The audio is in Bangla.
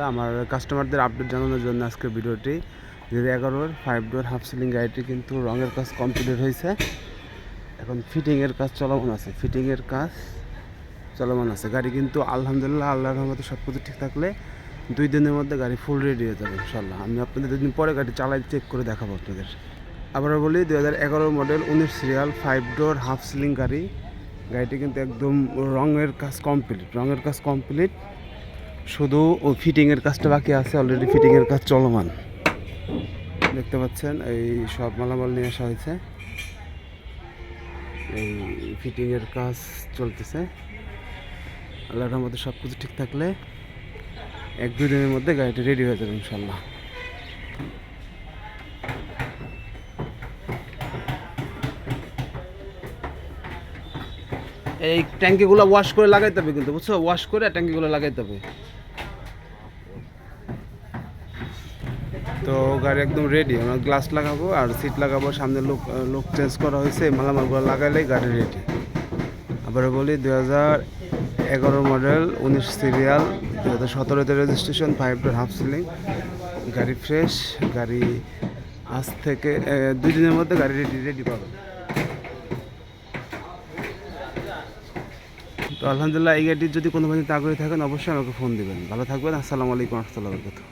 আমার কাস্টমারদের আপডেট জানানোর জন্য আজকের ভিডিওটি। দুই এগারোর ফাইভ ডোর হাফ সিলিং গাড়িটি কিন্তু রঙের কাজ কমপ্লিট হয়েছে। এখন ফিটিংয়ের কাজ চলমান আছে। ফিটিংয়ের কাজ চলমান আছে। গাড়ি কিন্তু আলহামদুলিল্লাহ, আল্লাহর রহমতে সব কিছু ঠিক থাকলে দুই দিনের মধ্যে গাড়ি ফুল রেডি হয়ে যাবে ইনশাল্লাহ আমি আপনাদের দুদিন পরে গাড়ি চালাই চেক করে দেখাবো আপনাদের। আবারও বলি, দুই হাজার এগারো মডেল উনিশ serial five door half ceiling গাড়ি। গাড়িটি কিন্তু একদম রঙের কাজ কমপ্লিট রঙের কাজ কমপ্লিট শুধু ও ফিটিংয়ের কাজটা বাকি আছে অলরেডি ফিটিংয়ের কাজ চলমান। দেখতে পাচ্ছেন, এই সব মালামাল নিয়ে আসা হয়েছে। এই ফিটিংয়ের কাজ চলতেছে। আল্লাহর মধ্যে সব কিছু ঠিক থাকলে এক দুই দিনের মধ্যে গাড়িটা রেডি হয়ে যাবে ইনশাল্লাহ এই ট্যাঙ্কিগুলো ওয়াশ করে লাগাইতে হবে কিন্তু, বুঝছ? ওয়াশ করে ট্যাঙ্কিগুলো লাগাইতে হবে। তো গাড়ি একদম রেডি আমরা গ্লাস লাগাবো আর সিট লাগাবো, সামনে লোক লোক চেঞ্জ করা হয়েছে, মালামালগুলো লাগাইলেই গাড়ি রেডি আবার বলি দু হাজার এগারো মডেল উনিশ সিরিয়াল দু হাজার সতেরোতে registration five door half ceiling গাড়ি ফ্রেশ গাড়ি আজ থেকে দুই দিনের মধ্যে গাড়ি রেডি রেডি পাবে। তো আলহামদুলিল্লাহ, এই গাড়িটির যদি কোনো ভাবে আগ্রহী থাকেন অবশ্যই আমাকে ফোন দেবেন। ভালো থাকবেন, আসসালামু আলাইকুম রহমতুল্লাহ বরকাতুহ।